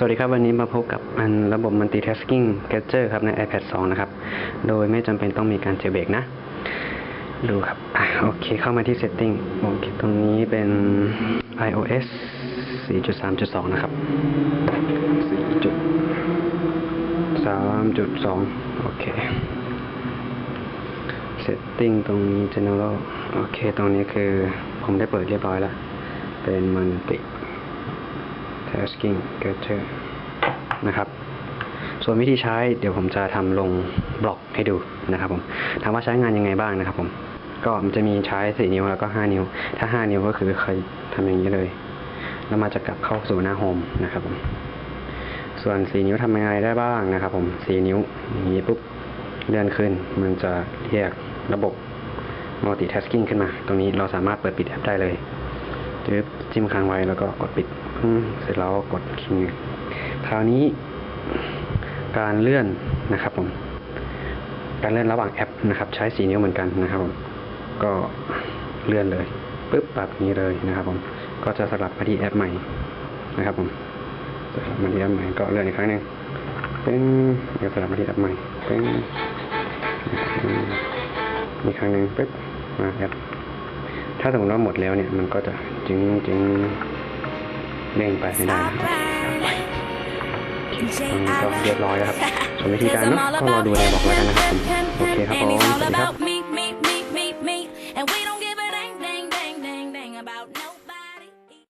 สวัสดีครับวันนี้มาพบกับอันระบบ multitasking gadget ครับใน iPad 2 นะครับ โดยไม่จำเป็นต้องมีการเจเบรกนะ ดูครับอโอเคเข้ามาที่ setting โอเคตรงนี้เป็น iOS 4.3.2 นะครับ 4.3.2 โอเค setting ตรงนี้ general โอเค ตรงนี้คือผมได้เปิดเรียบร้อยแล้ว เป็น multi asking gadget นะครับ ส่วนวิธีใช้เดี๋ยวผมจะทำลงบล็อกให้ดูนะครับผมถามว่าใช้งานยังไงบ้างนะครับผมก็มันจะมีใช้4นิ้วแล้วก็5นิ้ว ถ้า5นิ้วก็คือเคยทำอย่างนี้เลย แล้วมาจะกลับเข้าสู่หน้าโฮมนะครับผม ส่วน4นิ้วทำยังไงได้บ้างนะครับ ผม4นิ้วอย่างนี้ปุ๊บเลื่อนขึ้น มันจะเรียกระบบ multitasking ขึ้นมา ตรงนี้เราสามารถเปิดปิดแอปได้เลย จอจิ้มค้างไว้แล้วก็กดปิดเสร็จแล้วกดคิงคราวนี้ การเลื่อนนะครับผมการเลื่อนระหว่างแอปนะครับ ใช้สีนิ้วเหมือนกันนะครับผมก็เลื่อนเลยปุ๊บแบบนี้เลยนะครับ ผมก็จะสลับมาที่แอปใหม่นะครับ ผมสลับมาที่แอปใหม่ก็เลื่อนอีกครั้งหนึ่งเป็นเดี๋ยวสลับมาที่แอปใหม่เป็นอีกครั้งหนึ่งปุ๊บมาแอป ถ้าสมมติว่าหมดแล้วเนี่ยมันก็จะจึงจึงเด้งไปไม่ได้นะครับตรงนี้ก็เรียบร้อยแล้วครับส่วนวิธีการเนาะก็รอดูในบอกแล้วกันนะครับผมโอเคครับผมสวัสดีครับ